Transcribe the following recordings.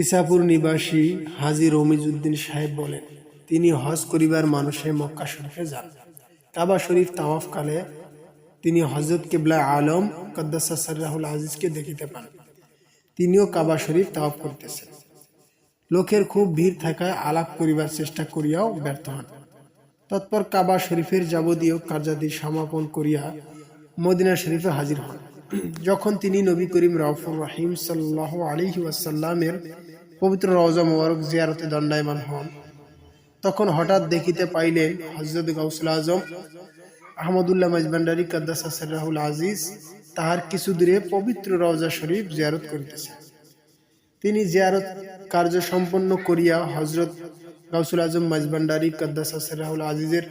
ইসাপুর নিবাসী হাজি রমিজউদ্দিন সাহেব বলেন, তিনি হজ করিবার মানুষে মক্কা শরীফে যান। কাবা শরীফ তাওয়াফকালে তিনি হজরত কেবলা আলম কদ্দাসা সার্রাহুল আজিজকে দেখিতে পান। তিনিও কাবা শরীফ তাওয়াফ করতেছেন। লোকের খুব ভিড় থাকায় আলাপ করিবার চেষ্টা করিয়াও ব্যর্থ হন। তৎপর কাবা শরীফের যাবতীয় কার্যাদি সমাপন করিয়া মদিনা শরীফে হাজির হন। যখন তিনি নবী করিম রাউফুর রাহিম সাল্লাহ আলিহি ওয়াসাল্লামের পবিত্র রওজা মোবারক জিয়ারতে দণ্ডায়মান হন। তখন হঠাৎ দেখিতে পাইলেন হজরত গাউসুল আজম, আহমদুল্লাহ মাজবান্ডারি কাদ্দাসা সার্রাহুল আজিজ তাহার কিছু দূরে পবিত্র রওজা শরীফ জিয়ারত করিতেছেন। তিনি জিয়ারত কার্য সম্পন্ন করিয়া হজরত গাউসুল আজম মাজবান্ডারি কাদ্দাসা সার্রাহুল আজিজের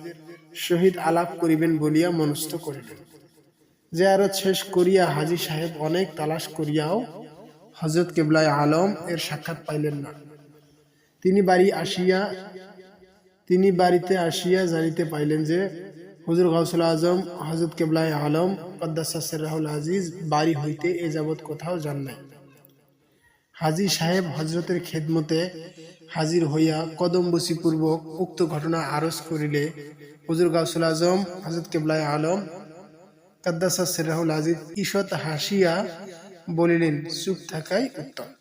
সহিত আলাপ করিবেন বলিয়া মনস্থ করিলেন। জিয়ারত শেষ করিয়া হাজি সাহেব অনেক তালাশ করিয়াও হজরত কেবলায় আলম এর সাক্ষাৎ পাইলেন না। তিনি বাড়ি আসিয়া, তিনি বাড়িতে আসিয়া জানিতে পাইলেন যে, হুজুর গাউসুল আজম হজরত কেবলায় আলম কদ্দাসাসের রাহুল আজিজ বাড়ি হইতে এ যাবৎ কোথাও যান নাই। হাজি সাহেব হজরতের খেদমতে হাজির হইয়া কদমবসি পূর্বক উক্ত ঘটনা আরজ করিলে, হুজুর গাউসুল আজম হজরত কেবলায় আলম, কাদ্দাসা সেরাহুল আজিজ ঈষৎ হাসিয়া বলিলেন চুপ থাকাই উত্তম।